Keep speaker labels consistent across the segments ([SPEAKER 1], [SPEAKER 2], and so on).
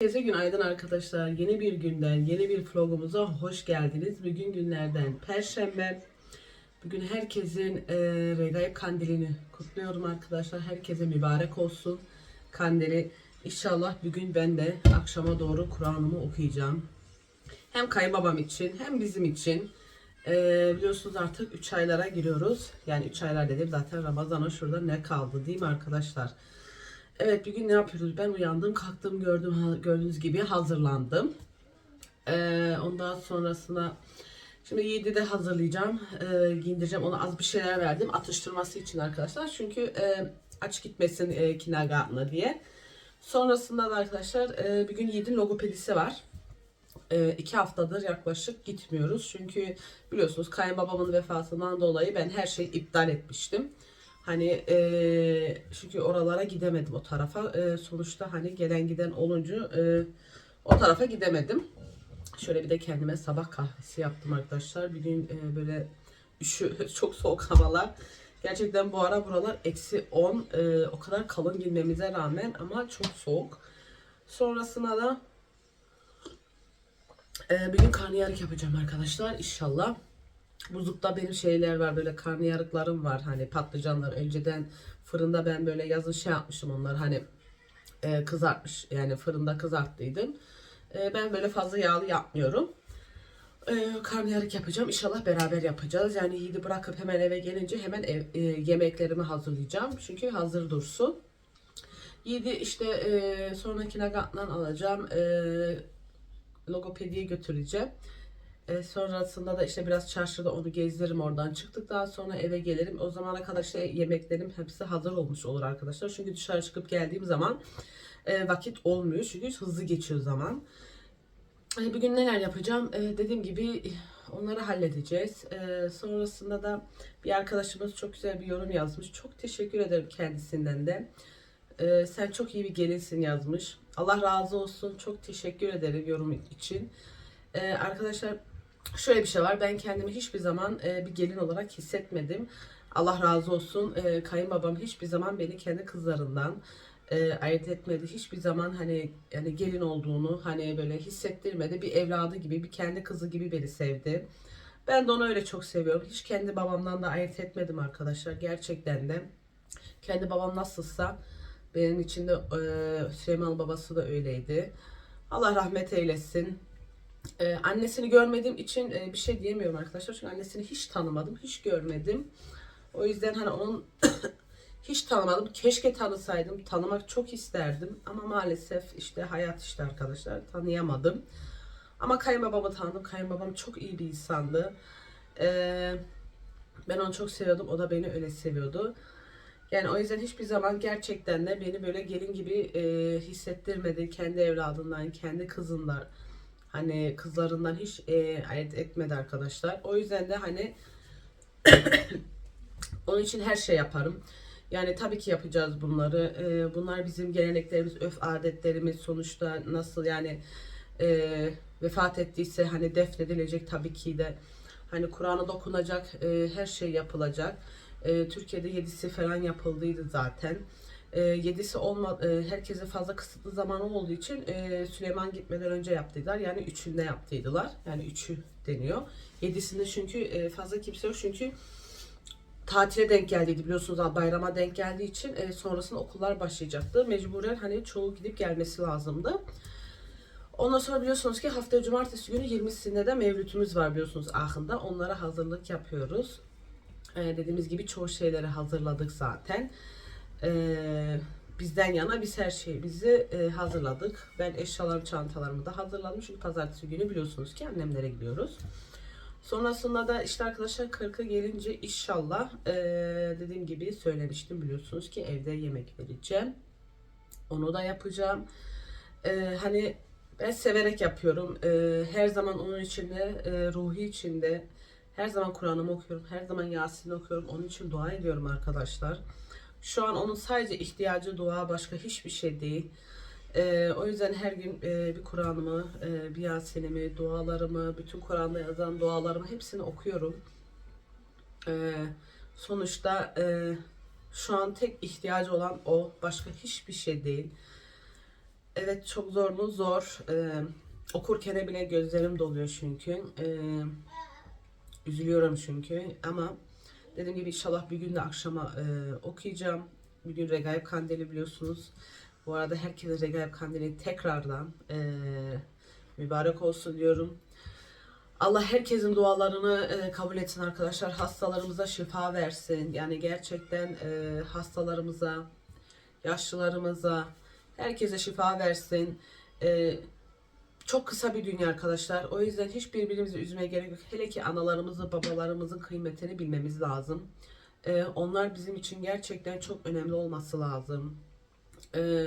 [SPEAKER 1] Herkese günaydın arkadaşlar. Yeni bir günden, yeni bir vlogumuza hoş geldiniz. Bugün günlerden Perşembe. Bugün herkesin e, Regaib Kandilini kutluyorum arkadaşlar. Herkese mübarek olsun kandili. İnşallah bugün ben de akşama doğru Kur'an'ımı okuyacağım. Hem kayınbabam için hem bizim için. E, biliyorsunuz artık 3 aylara giriyoruz. Yani 3 aylar dedim zaten Ramazan'a şurada ne kaldı değil mi arkadaşlar? Evet bir gün ne yapıyoruz? Ben uyandım, kalktım, gördüm gördüğünüz gibi hazırlandım. Ee, ondan sonrasında şimdi Yiğit'i de hazırlayacağım, ee, giyindireceğim. Ona az bir şeyler verdim atıştırması için arkadaşlar. Çünkü e, aç gitmesin e, kindergarten'a diye. Sonrasında da arkadaşlar e, bir gün Yiğit'in logopedisi var. E, iki haftadır yaklaşık gitmiyoruz. Çünkü biliyorsunuz kayınbabamın vefatından dolayı ben her şeyi iptal etmiştim. Hani eee, çünkü oralara gidemedim o tarafa. Eee, sonuçta hani gelen giden olunca eee, o tarafa gidemedim. Şöyle bir de kendime sabah kahvesi yaptım arkadaşlar. Bir gün eee, böyle üşü, çok soğuk havalar. Gerçekten bu ara buralar eksi 10. Eee, o kadar kalın girmemize rağmen ama çok soğuk. Sonrasında da eee, bir gün karnıyarık yapacağım arkadaşlar inşallah. Buzlukta benim şeyler var böyle karnıyarıklarım var hani patlıcanlar önceden fırında ben böyle yazın şey yapmışım onlar hani e, kızartmış yani fırında kızarttıydım. E, ben böyle fazla yağlı yapmıyorum. E, karnıyarık yapacağım inşallah beraber yapacağız yani Yiğit'i bırakıp hemen eve gelince hemen ev, e, yemeklerimi hazırlayacağım çünkü hazır dursun. Yiğit'i işte e, sonraki nagattan alacağım e, logopediye götüreceğim. E, sonrasında da işte biraz çarşıda onu gezdiririm oradan. Çıktıktan sonra eve gelirim. O zamana kadar işte yemeklerim hepsi hazır olmuş olur arkadaşlar. Çünkü dışarı çıkıp geldiğim zaman e, vakit olmuyor. Çünkü hızlı geçiyor zaman. E, bugün neler yapacağım? E, dediğim gibi onları halledeceğiz. E, sonrasında da bir arkadaşımız çok güzel bir yorum yazmış. Çok teşekkür ederim kendisinden de. E, sen çok iyi bir gelinsin yazmış. Allah razı olsun. Çok teşekkür ederim yorum için. E, arkadaşlar Şöyle bir şey var. Ben kendimi hiçbir zaman e, bir gelin olarak hissetmedim. Allah razı olsun. E, kayınbabam hiçbir zaman beni kendi kızlarından e, ayırt etmedi. Hiçbir zaman hani yani gelin olduğunu hani böyle hissettirmedi. Bir evladı gibi, bir kendi kızı gibi beni sevdi. Ben de onu öyle çok seviyorum. Hiç kendi babamdan da ayırt etmedim arkadaşlar. Gerçekten de. Kendi babam nasılsa benim için de e, Süleyman babası da öyleydi. Allah rahmet eylesin. Ee, annesini görmediğim için e, bir şey diyemiyorum arkadaşlar. Çünkü annesini hiç tanımadım, hiç görmedim. O yüzden hani onun hiç tanımadım. Keşke tanısaydım. Tanımak çok isterdim. Ama maalesef işte hayat işte arkadaşlar. Tanıyamadım. Ama kayınbabamı tanıdım. Kayınbabam çok iyi bir insandı. Ee, ben onu çok seviyordum. O da beni öyle seviyordu. Yani o yüzden hiçbir zaman gerçekten de beni böyle gelin gibi e, hissettirmedi. Kendi evladından, kendi kızından Hani kızlarından hiç e, ayırt etmedi arkadaşlar. O yüzden de hani onun için her şey yaparım. Yani tabii ki yapacağız bunları. E, bunlar bizim geleneklerimiz, öf adetlerimiz sonuçta nasıl yani e, vefat ettiyse hani defnedilecek tabii ki de hani Kur'an'a dokunacak e, her şey yapılacak. E, Türkiye'de yedisi falan yapıldıydı zaten. E, yedisi olma, e, herkese fazla kısıtlı zamanı olduğu için e, Süleyman gitmeden önce yaptıydılar. Yani üçünde yaptıydılar. Yani üçü deniyor. Yedisinde çünkü e, fazla kimse yok çünkü tatile denk geldiydi biliyorsunuz bayrama denk geldiği için e, sonrasında okullar başlayacaktı. Mecburen hani çoğu gidip gelmesi lazımdı. Ondan sonra biliyorsunuz ki hafta cumartesi günü 20'sinde de mevlütümüz var biliyorsunuz Ahın'da. Onlara hazırlık yapıyoruz. E, dediğimiz gibi çoğu şeyleri hazırladık zaten. Ee, bizden yana biz her şeyi bizi e, hazırladık. Ben eşyalarım, çantalarımı da hazırladım. Çünkü pazartesi günü biliyorsunuz ki annemlere gidiyoruz. Sonrasında da işte arkadaşlar 40'a gelince inşallah e, dediğim gibi söylemiştim biliyorsunuz ki evde yemek vereceğim. Onu da yapacağım. E, hani ben severek yapıyorum. E, her zaman onun içinde, e, ruhi içinde her zaman Kur'an'ımı okuyorum. Her zaman Yasin'i okuyorum. Onun için dua ediyorum arkadaşlar. Şu an onun sadece ihtiyacı dua başka hiçbir şey değil. Ee, o yüzden her gün e, bir Kur'an'ımı, e, bir Yasin'imi, dualarımı, bütün Kur'an'da yazan dualarımı hepsini okuyorum. Ee, sonuçta e, şu an tek ihtiyacı olan o. Başka hiçbir şey değil. Evet çok zor mu? Zor. Ee, okurken bile gözlerim doluyor çünkü. Ee, üzülüyorum çünkü ama dediğim gibi inşallah bir gün de akşama e, okuyacağım. Bir gün Regaib Kandili biliyorsunuz. Bu arada herkese Regaib Kandili tekrardan e, mübarek olsun diyorum. Allah herkesin dualarını e, kabul etsin arkadaşlar. Hastalarımıza şifa versin. Yani gerçekten e, hastalarımıza, yaşlılarımıza, herkese şifa versin. E, çok kısa bir dünya arkadaşlar. O yüzden hiç birbirimizi üzmeye gerek yok. Hele ki analarımızı, babalarımızın kıymetini bilmemiz lazım. E, onlar bizim için gerçekten çok önemli olması lazım. E,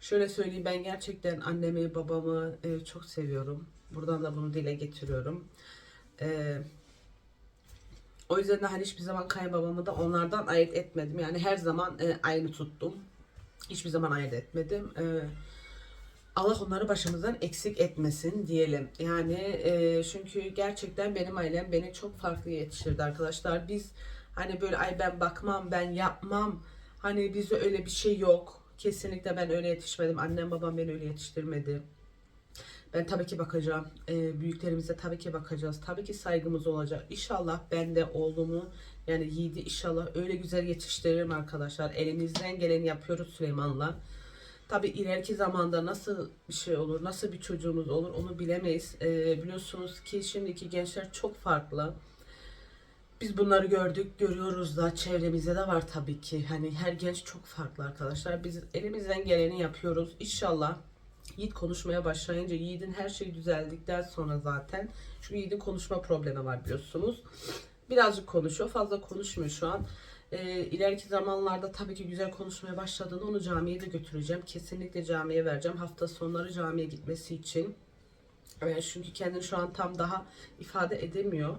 [SPEAKER 1] şöyle söyleyeyim ben gerçekten annemi, babamı e, çok seviyorum. Buradan da bunu dile getiriyorum. E, o yüzden de hani hiçbir zaman kayınbabamı da onlardan ayırt etmedim. Yani her zaman e, aynı tuttum. Hiçbir zaman ayırt etmedim. E, Allah onları başımızdan eksik etmesin diyelim. Yani e, çünkü gerçekten benim ailem beni çok farklı yetiştirdi arkadaşlar. Biz hani böyle ay ben bakmam, ben yapmam. Hani bizde öyle bir şey yok. Kesinlikle ben öyle yetişmedim. Annem babam beni öyle yetiştirmedi. Ben tabii ki bakacağım. E, büyüklerimize tabii ki bakacağız. Tabii ki saygımız olacak. İnşallah ben de oğlumu yani Yiğit'i inşallah öyle güzel yetiştiririm arkadaşlar. Elimizden geleni yapıyoruz Süleyman'la. Tabii ileriki zamanda nasıl bir şey olur, nasıl bir çocuğumuz olur onu bilemeyiz. E, biliyorsunuz ki şimdiki gençler çok farklı. Biz bunları gördük, görüyoruz da çevremizde de var tabii ki. Hani her genç çok farklı arkadaşlar. Biz elimizden geleni yapıyoruz. İnşallah Yiğit konuşmaya başlayınca Yiğit'in her şeyi düzeldikten sonra zaten çünkü Yiğit'in konuşma problemi var biliyorsunuz. Birazcık konuşuyor, fazla konuşmuyor şu an. Ee, ileriki zamanlarda tabii ki güzel konuşmaya başladığında onu camiye de götüreceğim. Kesinlikle camiye vereceğim. Hafta sonları camiye gitmesi için. Ee, çünkü kendini şu an tam daha ifade edemiyor.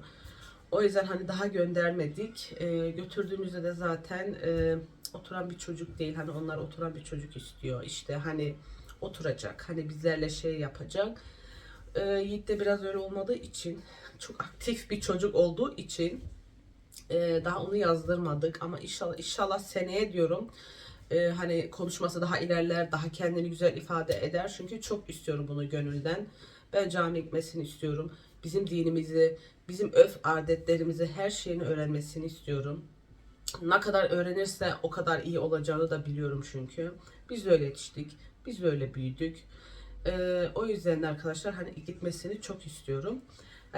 [SPEAKER 1] O yüzden hani daha göndermedik. Ee, götürdüğümüzde de zaten e, oturan bir çocuk değil. Hani onlar oturan bir çocuk istiyor. İşte hani oturacak. Hani bizlerle şey yapacak. Ee, Yiğit de biraz öyle olmadığı için çok aktif bir çocuk olduğu için e, daha onu yazdırmadık. Ama inşallah inşallah seneye diyorum e, hani konuşması daha ilerler daha kendini güzel ifade eder. Çünkü çok istiyorum bunu gönülden. Ben cami gitmesini istiyorum. Bizim dinimizi bizim öf adetlerimizi her şeyini öğrenmesini istiyorum. Ne kadar öğrenirse o kadar iyi olacağını da biliyorum çünkü. Biz öyle yetiştik biz öyle büyüdük. E, o yüzden de arkadaşlar hani gitmesini çok istiyorum.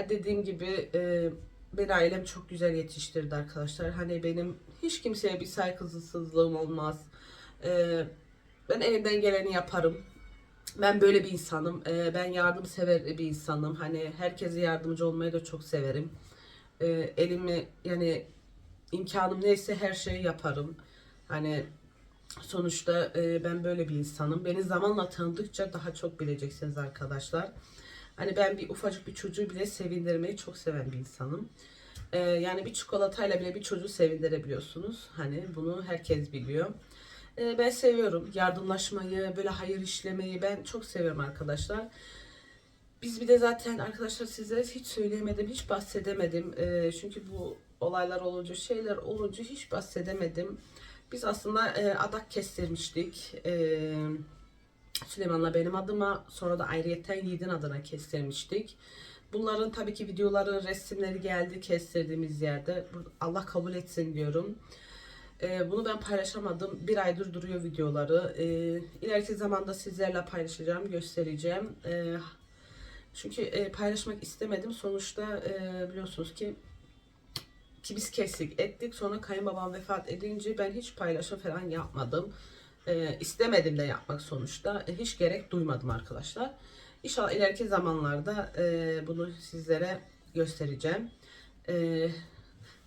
[SPEAKER 1] Dediğim gibi e, Beni ailem çok güzel yetiştirdi arkadaşlar. Hani benim hiç kimseye bir saygısızlığım olmaz. Ee, ben elimden geleni yaparım. Ben böyle bir insanım. Ee, ben yardımsever bir insanım. Hani herkese yardımcı olmayı da çok severim. Ee, elimi yani imkanım neyse her şeyi yaparım. Hani sonuçta e, ben böyle bir insanım. Beni zamanla tanıdıkça daha çok bileceksiniz arkadaşlar. Hani ben bir ufacık bir çocuğu bile sevindirmeyi çok seven bir insanım. Ee, yani bir çikolatayla bile bir çocuğu sevindirebiliyorsunuz. Hani bunu herkes biliyor. Ee, ben seviyorum yardımlaşmayı, böyle hayır işlemeyi ben çok seviyorum arkadaşlar. Biz bir de zaten arkadaşlar sizlere hiç söyleyemedim, hiç bahsedemedim. Ee, çünkü bu olaylar olunca, şeyler olunca hiç bahsedemedim. Biz aslında e, adak kestirmiştik. Eee Süleyman'la benim adıma sonra da ayrıyeten Yiğit'in adına kestirmiştik. Bunların tabii ki videoları, resimleri geldi kestirdiğimiz yerde. Allah kabul etsin diyorum. Ee, bunu ben paylaşamadım. Bir aydır duruyor videoları. Ee, ileriki zamanda sizlerle paylaşacağım, göstereceğim. Ee, çünkü e, paylaşmak istemedim. Sonuçta e, biliyorsunuz ki ki biz kestik ettik. Sonra kayınbabam vefat edince ben hiç paylaşım falan yapmadım. E, istemedim de yapmak sonuçta. E, hiç gerek duymadım arkadaşlar. İnşallah ileriki zamanlarda e, bunu sizlere göstereceğim. E,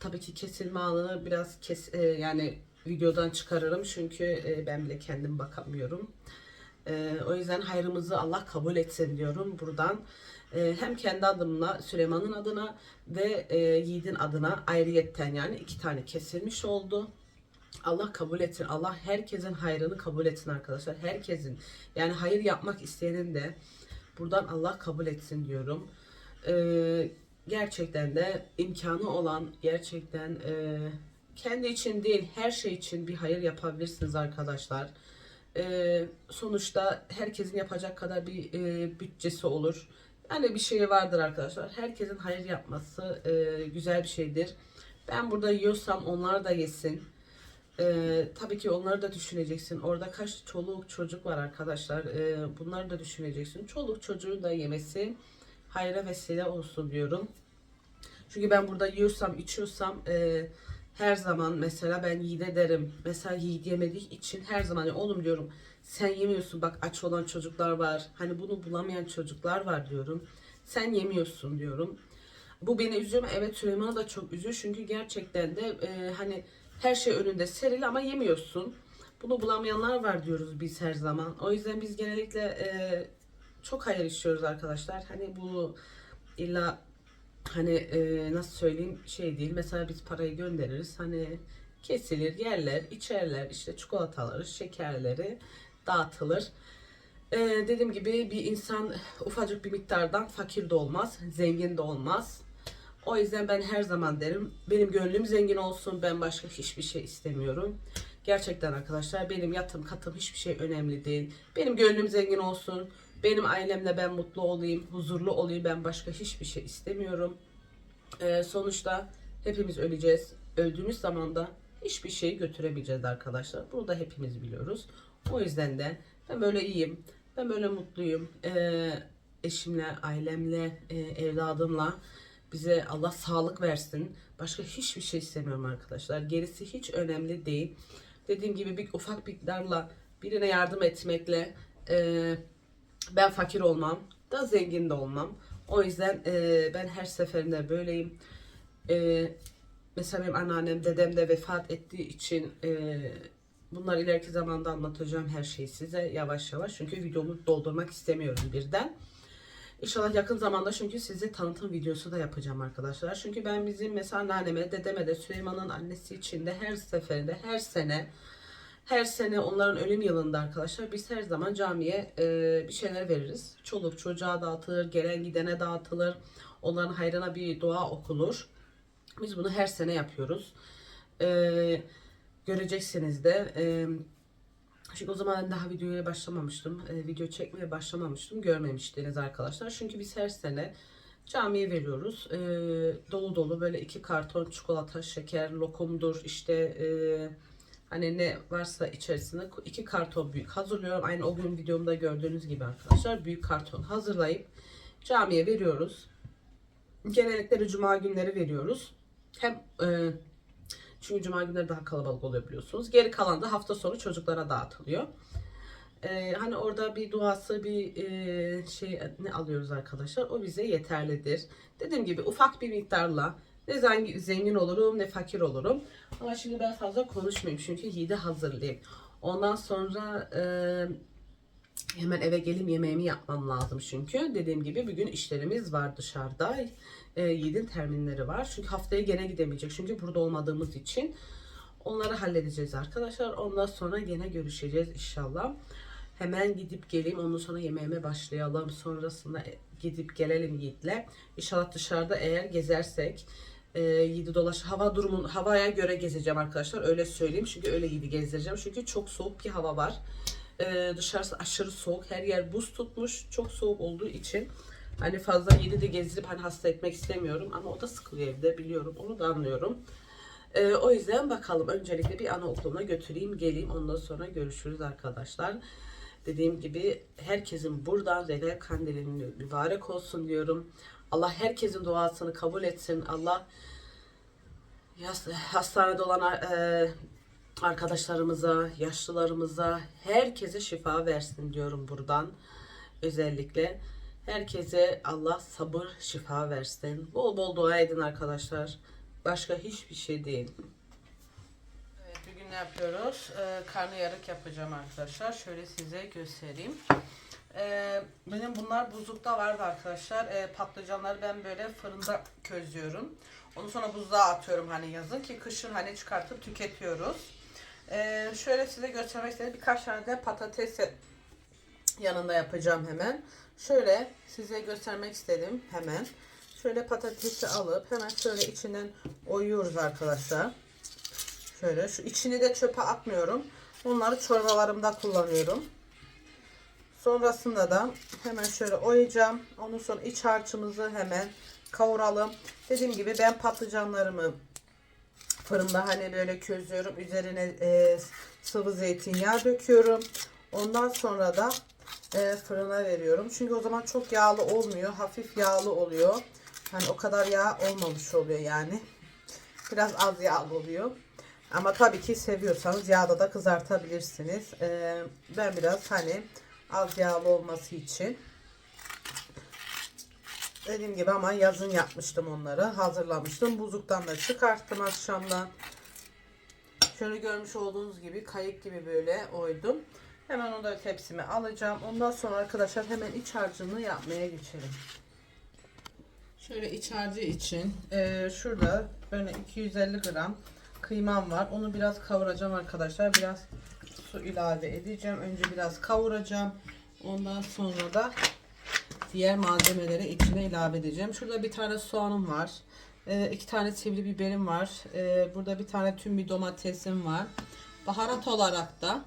[SPEAKER 1] tabii ki kesilme anını biraz kes e, yani videodan çıkarırım çünkü e, ben bile kendim bakamıyorum. E, o yüzden hayrımızı Allah kabul etsin diyorum buradan. E, hem kendi adımla Süleyman'ın adına ve e, Yiğit'in adına ayrıyetten yani iki tane kesilmiş oldu. Allah kabul etsin. Allah herkesin hayrını kabul etsin arkadaşlar. Herkesin yani hayır yapmak isteyenin de buradan Allah kabul etsin diyorum. Ee, gerçekten de imkanı olan gerçekten e, kendi için değil her şey için bir hayır yapabilirsiniz arkadaşlar. E, sonuçta herkesin yapacak kadar bir e, bütçesi olur. Yani bir şey vardır arkadaşlar. Herkesin hayır yapması e, güzel bir şeydir. Ben burada yiyorsam onlar da yesin. Ee, tabii ki onları da düşüneceksin. Orada kaç çoluk çocuk var arkadaşlar. Ee, bunları da düşüneceksin. Çoluk çocuğun da yemesi hayra vesile olsun diyorum. Çünkü ben burada yiyorsam, içiyorsam e, her zaman mesela ben Yiğit'e derim. Mesela Yiğit yemediği için her zaman "Ya oğlum diyorum sen yemiyorsun bak aç olan çocuklar var. Hani bunu bulamayan çocuklar var diyorum. Sen yemiyorsun diyorum. Bu beni üzüyor mu? Evet Süleyman'ı da çok üzüyor. Çünkü gerçekten de e, hani her şey önünde serili ama yemiyorsun. Bunu bulamayanlar var diyoruz biz her zaman. O yüzden biz genellikle e, çok hayır işliyoruz arkadaşlar. Hani bu illa hani e, nasıl söyleyeyim şey değil. Mesela biz parayı göndeririz. Hani kesilir, yerler, içerler. işte çikolataları, şekerleri dağıtılır. E, dediğim gibi bir insan ufacık bir miktardan fakir de olmaz, zengin de olmaz. O yüzden ben her zaman derim benim gönlüm zengin olsun ben başka hiçbir şey istemiyorum. Gerçekten arkadaşlar benim yatım katım hiçbir şey önemli değil. Benim gönlüm zengin olsun. Benim ailemle ben mutlu olayım, huzurlu olayım. Ben başka hiçbir şey istemiyorum. Ee, sonuçta hepimiz öleceğiz. Öldüğümüz zaman da hiçbir şeyi götüremeyeceğiz arkadaşlar. Bunu da hepimiz biliyoruz. O yüzden de ben böyle iyiyim. Ben böyle mutluyum. Ee, eşimle, ailemle, e, evladımla bize Allah sağlık versin. Başka hiçbir şey istemiyorum arkadaşlar. Gerisi hiç önemli değil. Dediğim gibi bir ufak miktarla birine yardım etmekle e, ben fakir olmam da zengin de olmam. O yüzden e, ben her seferinde böyleyim. E, mesela benim anneannem, dedem de vefat ettiği için e, bunları ileriki zamanda anlatacağım her şeyi size yavaş yavaş. Çünkü videomu doldurmak istemiyorum birden. İnşallah yakın zamanda çünkü size tanıtım videosu da yapacağım arkadaşlar. Çünkü ben bizim mesela anneme, dedeme de Süleyman'ın annesi için de her seferinde, her sene her sene onların ölüm yılında arkadaşlar biz her zaman camiye e, bir şeyler veririz. Çoluk çocuğa dağıtılır, gelen gidene dağıtılır. Onların hayrına bir dua okunur. Biz bunu her sene yapıyoruz. E, göreceksiniz de. E, çünkü o zaman daha videoya başlamamıştım. E, video çekmeye başlamamıştım. Görmemiştiniz arkadaşlar. Çünkü biz her sene camiye veriyoruz. E, dolu dolu böyle iki karton çikolata, şeker, lokumdur işte e, hani ne varsa içerisinde iki karton büyük hazırlıyorum. Aynı o gün videomda gördüğünüz gibi arkadaşlar büyük karton hazırlayıp camiye veriyoruz. Genellikle cuma günleri veriyoruz. Hem e, çünkü cuma günleri daha kalabalık oluyor biliyorsunuz. Geri kalan da hafta sonu çocuklara dağıtılıyor. Ee, hani orada bir duası bir e, şey ne alıyoruz arkadaşlar. O bize yeterlidir. Dediğim gibi ufak bir miktarla ne zengin, olurum ne fakir olurum. Ama şimdi ben fazla konuşmayayım çünkü yedi hazırlayayım. Ondan sonra e, hemen eve gelip yemeğimi yapmam lazım çünkü. Dediğim gibi bugün işlerimiz var dışarıda. E, terminleri var. Çünkü haftaya gene gidemeyecek. Çünkü burada olmadığımız için onları halledeceğiz arkadaşlar. Ondan sonra gene görüşeceğiz inşallah. Hemen gidip geleyim. Ondan sonra yemeğime başlayalım. Sonrasında gidip gelelim Yiğit'le. İnşallah dışarıda eğer gezersek e, Yiğit'i dolaş hava durumun havaya göre gezeceğim arkadaşlar. Öyle söyleyeyim. Çünkü öyle Yiğit'i gezdireceğim. Çünkü çok soğuk bir hava var. E, dışarısı aşırı soğuk. Her yer buz tutmuş. Çok soğuk olduğu için hani fazla Yiğit'i de gezdirip hani hasta etmek istemiyorum. Ama o da sıkılıyor evde biliyorum. Onu da anlıyorum. E, o yüzden bakalım. Öncelikle bir anaokuluna götüreyim geleyim. Ondan sonra görüşürüz arkadaşlar. Dediğim gibi herkesin buradan Recep Kandil'in mübarek olsun diyorum. Allah herkesin duasını kabul etsin. Allah hastanede olan e, arkadaşlarımıza, yaşlılarımıza, herkese şifa versin diyorum buradan. Özellikle herkese Allah sabır, şifa versin. Bol bol dua edin arkadaşlar. Başka hiçbir şey değil. Evet bugün ne yapıyoruz? Ee, karnıyarık yapacağım arkadaşlar. Şöyle size göstereyim. Ee, benim bunlar buzlukta vardı arkadaşlar. Ee, patlıcanları ben böyle fırında közlüyorum. Ondan sonra buzluğa atıyorum hani yazın ki kışın hani çıkartıp tüketiyoruz. Ee, şöyle size göstermek istedim. Birkaç tane de patates yanında yapacağım hemen. Şöyle size göstermek istedim hemen. Şöyle patatesi alıp hemen şöyle içinden oyuyoruz arkadaşlar. Şöyle şu içini de çöpe atmıyorum. Onları çorbalarımda kullanıyorum. Sonrasında da hemen şöyle oyacağım. Ondan sonra iç harcımızı hemen kavuralım. Dediğim gibi ben patlıcanlarımı fırında hani böyle közlüyorum. Üzerine e, sıvı zeytinyağı döküyorum. Ondan sonra da e, fırına veriyorum. Çünkü o zaman çok yağlı olmuyor. Hafif yağlı oluyor. Hani o kadar yağ olmamış oluyor yani. Biraz az yağlı oluyor. Ama tabii ki seviyorsanız yağda da kızartabilirsiniz. E, ben biraz hani az yağlı olması için dediğim gibi ama yazın yapmıştım onları. Hazırlamıştım. Buzluktan da çıkarttım akşamdan. Şöyle görmüş olduğunuz gibi kayık gibi böyle oydum. Hemen onu da tepsime alacağım. Ondan sonra arkadaşlar hemen iç harcını yapmaya geçelim. Şöyle iç harcı için eee, şurada böyle 250 gram kıymam var. Onu biraz kavuracağım arkadaşlar. Biraz su ilave edeceğim. Önce biraz kavuracağım. Ondan sonra da diğer malzemeleri içine ilave edeceğim. Şurada bir tane soğanım var. Ee, iki tane sivri biberim var. Ee, burada bir tane tüm bir domatesim var. Baharat olarak da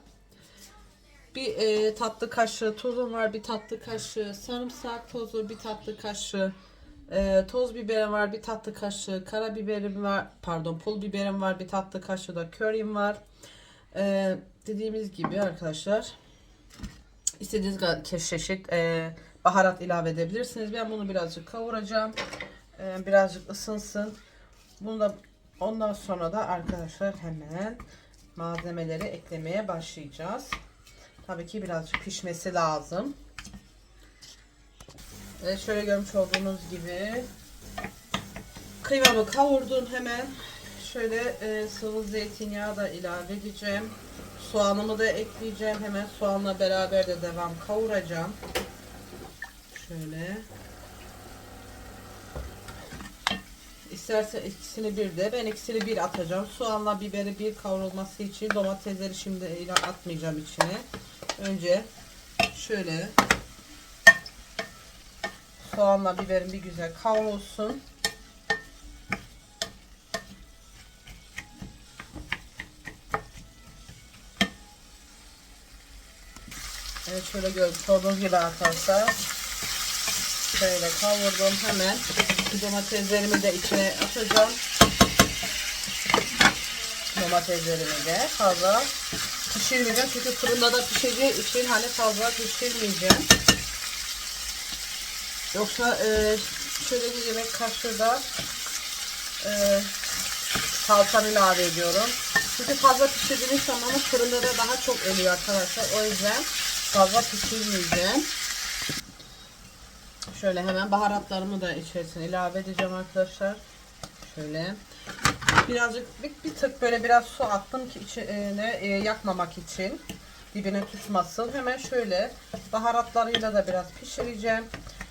[SPEAKER 1] bir e, tatlı kaşığı tuzum var. Bir tatlı kaşığı sarımsak tozu, bir tatlı kaşığı e, toz biberim var. Bir tatlı kaşığı karabiberim var. Pardon pul biberim var. Bir tatlı kaşığı da körim var. Ee, dediğimiz gibi arkadaşlar İstediğiniz kadar çeşit e, baharat ilave edebilirsiniz. Ben bunu birazcık kavuracağım. E, birazcık ısınsın. Bunu da ondan sonra da arkadaşlar hemen malzemeleri eklemeye başlayacağız. Tabii ki birazcık pişmesi lazım. Evet, şöyle görmüş olduğunuz gibi kıymamı kavurdum hemen. Şöyle e, sıvı zeytinyağı da ilave edeceğim. Soğanımı da ekleyeceğim. Hemen soğanla beraber de devam kavuracağım. Şöyle. İsterse ikisini bir de ben ikisini bir atacağım. Soğanla biberi bir kavrulması için domatesleri şimdi atmayacağım içine. Önce şöyle soğanla biberin bir güzel kavrulsun. Evet şöyle olduğunuz gibi arkadaşlar. Şöyle kavurdum hemen. Domateslerimi de içine atacağım. Domateslerimi de fazla pişirmeyeceğim. Çünkü fırında da pişeceği için hani fazla pişirmeyeceğim. Yoksa e, şöyle bir yemek kaşığı da e, salçam ilave ediyorum. Çünkü fazla pişirdiğiniz zaman fırında da daha çok ölüyor arkadaşlar. O yüzden fazla pişirmeyeceğim. Şöyle hemen baharatlarımı da içerisine ilave edeceğim arkadaşlar. Şöyle birazcık bir, bir tık böyle biraz su attım ki içine e, yakmamak için dibine tutmasın. Hemen şöyle baharatlarıyla da biraz pişireceğim.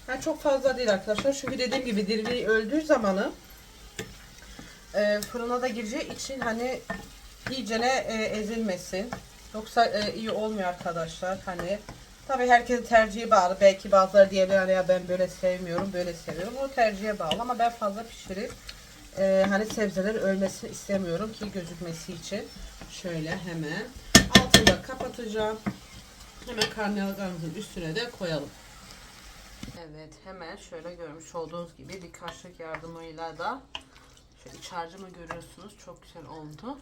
[SPEAKER 1] Yani çok fazla değil arkadaşlar. Çünkü dediğim gibi dirliği öldüğü zamanı e, fırına da gireceği için hani iyicene e, ezilmesin. Yoksa e, iyi olmuyor arkadaşlar. Hani tabii herkesin tercihi bağlı. Belki bazıları diyebilir hani ya ben böyle sevmiyorum, böyle seviyorum. O tercihe bağlı ama ben fazla pişirip e, hani sebzeler ölmesini istemiyorum ki gözükmesi için. Şöyle hemen altını da kapatacağım. Hemen karnıyarıklarımızın üstüne de koyalım. Evet hemen şöyle görmüş olduğunuz gibi bir kaşık yardımıyla da şöyle iç harcımı görüyorsunuz. Çok güzel oldu.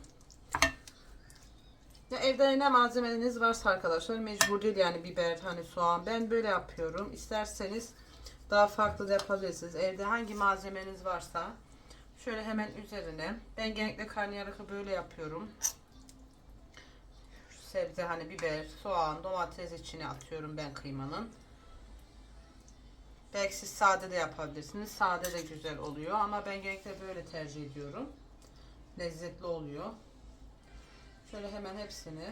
[SPEAKER 1] Ya evde ne malzemeleriniz varsa arkadaşlar mecbur değil yani biber hani soğan ben böyle yapıyorum. İsterseniz daha farklı da yapabilirsiniz. Evde hangi malzemeniz varsa şöyle hemen üzerine ben genellikle karnıyarıkı böyle yapıyorum. Şu sebze hani biber, soğan, domates içine atıyorum ben kıymanın. Belki siz sade de yapabilirsiniz. Sade de güzel oluyor ama ben genellikle böyle tercih ediyorum. Lezzetli oluyor. Şöyle hemen hepsini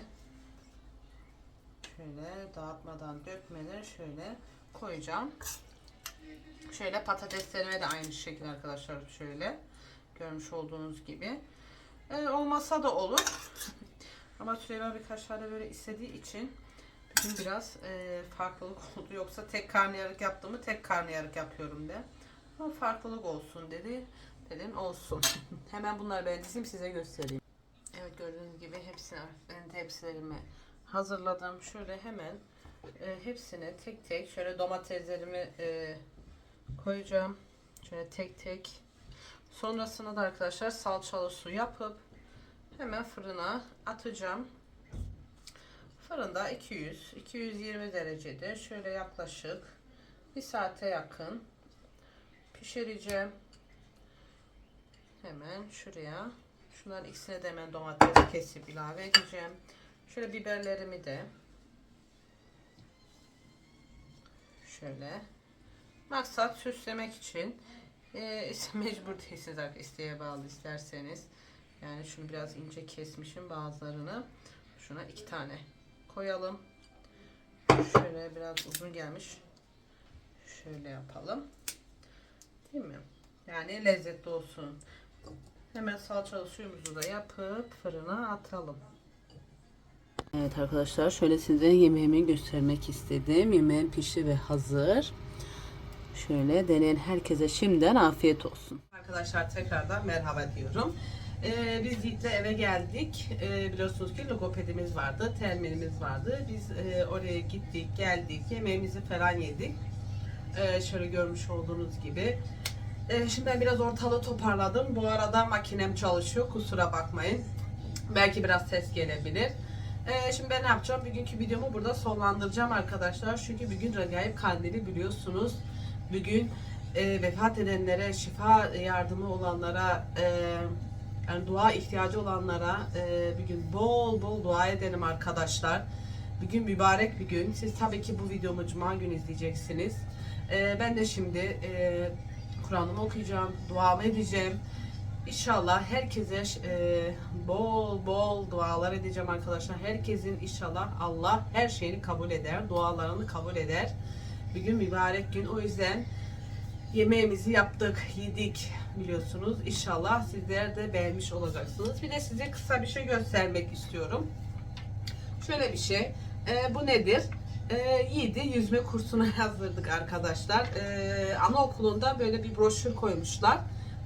[SPEAKER 1] şöyle dağıtmadan dökmeden şöyle koyacağım. Şöyle patateslerime de aynı şekilde arkadaşlar şöyle görmüş olduğunuz gibi. Ee, olmasa da olur. Ama Süleyman birkaç tane böyle istediği için bugün biraz e, farklılık oldu. Yoksa tek karnıyarık yaptığımı tek karnıyarık yapıyorum ben. Ama farklılık olsun dedi. Dedim olsun. Hemen bunları ben dizeyim size göstereyim. Evet gördüğünüz gibi hepsini ben tepsilerimi hazırladım. Şöyle hemen e, hepsini tek tek şöyle domateslerimi e, koyacağım. Şöyle tek tek. Sonrasında da arkadaşlar salçalı su yapıp hemen fırına atacağım. Fırında 200 220 derecede şöyle yaklaşık bir saate yakın pişireceğim. Hemen şuraya şunların ikisine de hemen domates kesip ilave edeceğim. Şöyle biberlerimi de şöyle maksat süslemek için e, mecbur değilsiniz artık isteğe bağlı isterseniz. Yani şunu biraz ince kesmişim bazılarını. Şuna iki tane koyalım. Şöyle biraz uzun gelmiş. Şöyle yapalım. Değil mi? Yani lezzetli olsun. Hemen salçalı suyumuzu da yapıp fırına atalım. Evet arkadaşlar şöyle size yemeğimi göstermek istedim. Yemeğim pişti ve hazır. Şöyle deneyen herkese şimdiden afiyet olsun. Arkadaşlar tekrardan merhaba diyorum. Ee, biz Yiğit'le eve geldik. Ee, biliyorsunuz ki logopedimiz vardı, terminimiz vardı. Biz e, oraya gittik, geldik, yemeğimizi falan yedik. Ee, şöyle görmüş olduğunuz gibi. Ee, şimdi ben biraz ortalığı toparladım. Bu arada makinem çalışıyor, kusura bakmayın. Belki biraz ses gelebilir. Ee, şimdi ben ne yapacağım? Bugünkü videomu burada sonlandıracağım arkadaşlar. Çünkü bugün Regaib Kandili biliyorsunuz. Bugün e, vefat edenlere, şifa yardımı olanlara, e, yani dua ihtiyacı olanlara e, bugün bol bol dua edelim arkadaşlar. Bugün mübarek bir gün. Siz tabii ki bu videomu Cuma günü izleyeceksiniz. E, ben de şimdi e, Kur'an'ımı okuyacağım, duamı edeceğim. İnşallah herkese e, bol bol dualar edeceğim arkadaşlar. Herkesin inşallah Allah her şeyini kabul eder, dualarını kabul eder. Bugün mübarek gün. O yüzden yemeğimizi yaptık, yedik biliyorsunuz. İnşallah sizler de beğenmiş olacaksınız. Bir de size kısa bir şey göstermek istiyorum. Şöyle bir şey. E, bu nedir? E, Yiğit'i yüzme kursuna yazdırdık arkadaşlar. E, anaokulunda böyle bir broşür koymuşlar.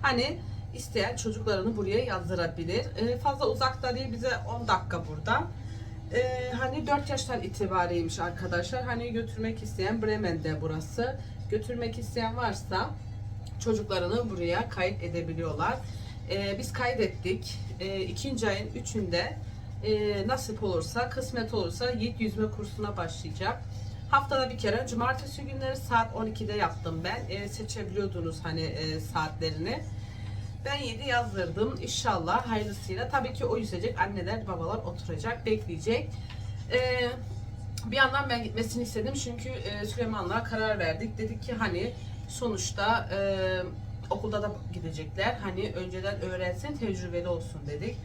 [SPEAKER 1] Hani isteyen çocuklarını buraya yazdırabilir. E, fazla uzakta değil bize 10 dakika burada. E, hani 4 yaştan itibarıymış arkadaşlar. Hani götürmek isteyen Bremen'de burası. Götürmek isteyen varsa çocuklarını buraya kayıt edebiliyorlar. E, biz kaydettik. E, ikinci ayın üçünde e, nasip olursa, kısmet olursa Yiğit yüzme kursuna başlayacak. Haftada bir kere cumartesi günleri saat 12'de yaptım ben. E, seçebiliyordunuz hani e, saatlerini. Ben 7 yazdırdım. İnşallah hayırlısıyla. Tabii ki o yüzecek. Anneler, babalar oturacak, bekleyecek. Ee, bir yandan ben gitmesini istedim. Çünkü e, Süleyman'la karar verdik. Dedik ki hani sonuçta e, okulda da gidecekler. Hani önceden öğrensin, tecrübeli olsun dedik.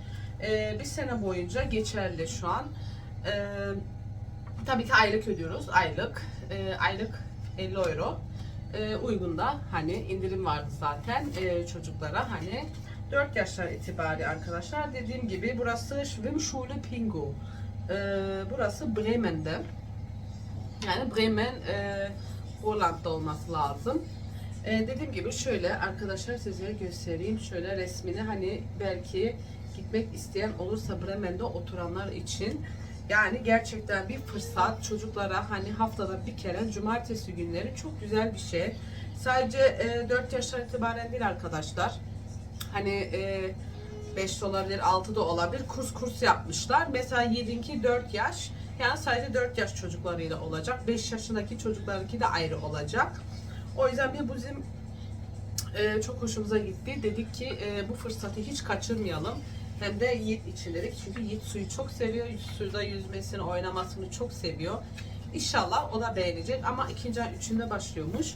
[SPEAKER 1] E, bir sene boyunca geçerli şu an. E, tabii ki aylık ödüyoruz. Aylık. E, aylık 50 euro e, uygun da. Hani indirim vardı zaten e, çocuklara. Hani 4 yaşlar itibari arkadaşlar. Dediğim gibi burası Schwimmschule Pingu. E, burası Bremen'de. Yani Bremen e, Holland'da olması lazım. E, dediğim gibi şöyle arkadaşlar size göstereyim şöyle resmini. Hani belki gitmek isteyen olursa Bremen'de oturanlar için yani gerçekten bir fırsat çocuklara hani haftada bir kere cumartesi günleri çok güzel bir şey. Sadece e, 4 yaştan itibaren değil arkadaşlar. Hani e, 5 de olabilir, 6 da olabilir. Kurs kurs yapmışlar. Mesela 7'inki 4 yaş. Yani sadece 4 yaş çocuklarıyla olacak. 5 yaşındaki çocuklarınki de ayrı olacak. O yüzden bir bizim e, çok hoşumuza gitti. Dedik ki e, bu fırsatı hiç kaçırmayalım. Hem de Yiğit için dedik. Çünkü Yiğit suyu çok seviyor. Suda yüzmesini, oynamasını çok seviyor. İnşallah o da beğenecek. Ama ikinci ay üçünde başlıyormuş.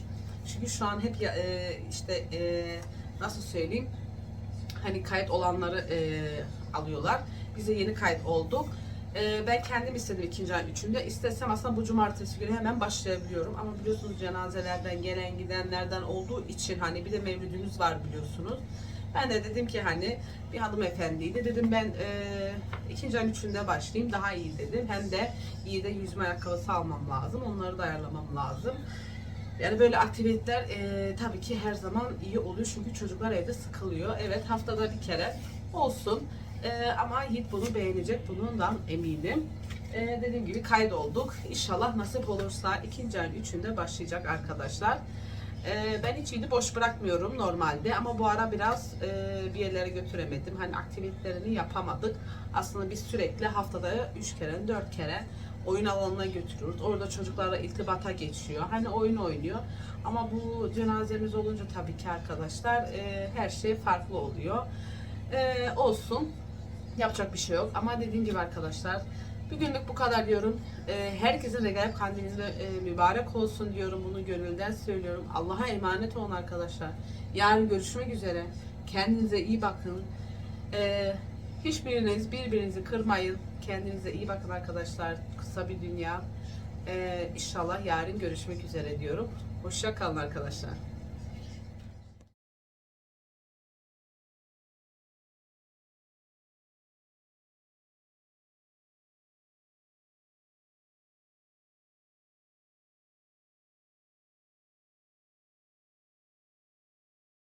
[SPEAKER 1] Çünkü şu an hep e, işte e, nasıl söyleyeyim hani kayıt olanları e, alıyorlar. Biz de yeni kayıt olduk. E, ben kendim istedim ikinci ay üçünde. İstesem aslında bu cumartesi günü hemen başlayabiliyorum. Ama biliyorsunuz cenazelerden gelen gidenlerden olduğu için hani bir de mevlüdümüz var biliyorsunuz. Ben de dedim ki hani bir hanımefendiydi. Dedim ben e, ikinci ayın üçünde başlayayım daha iyi dedim. Hem de iyi de yüzme ayakkabısı almam lazım. Onları da ayarlamam lazım. Yani böyle aktiviteler e, tabii ki her zaman iyi oluyor. Çünkü çocuklar evde sıkılıyor. Evet haftada bir kere olsun. Ee, ama Yiğit bunu beğenecek. Bundan eminim. Ee, dediğim gibi kaydolduk. İnşallah nasip olursa ikinci ayın üçünde başlayacak arkadaşlar. Ee, ben Yiğit'i boş bırakmıyorum normalde ama bu ara biraz e, bir yerlere götüremedim. Hani aktivitelerini yapamadık. Aslında biz sürekli haftada 3 kere 4 kere oyun alanına götürüyoruz. Orada çocuklarla iltibata geçiyor. Hani oyun oynuyor. Ama bu cenazemiz olunca tabii ki arkadaşlar e, her şey farklı oluyor. E, olsun. Yapacak bir şey yok. Ama dediğim gibi arkadaşlar bir günlük bu kadar diyorum. E, herkesin regaip kandilinde e, mübarek olsun diyorum. Bunu gönülden söylüyorum. Allah'a emanet olun arkadaşlar. Yarın görüşmek üzere. Kendinize iyi bakın. E, hiçbiriniz birbirinizi kırmayın. Kendinize iyi bakın arkadaşlar. Kısa bir dünya. E, inşallah yarın görüşmek üzere diyorum. Hoşça kalın arkadaşlar.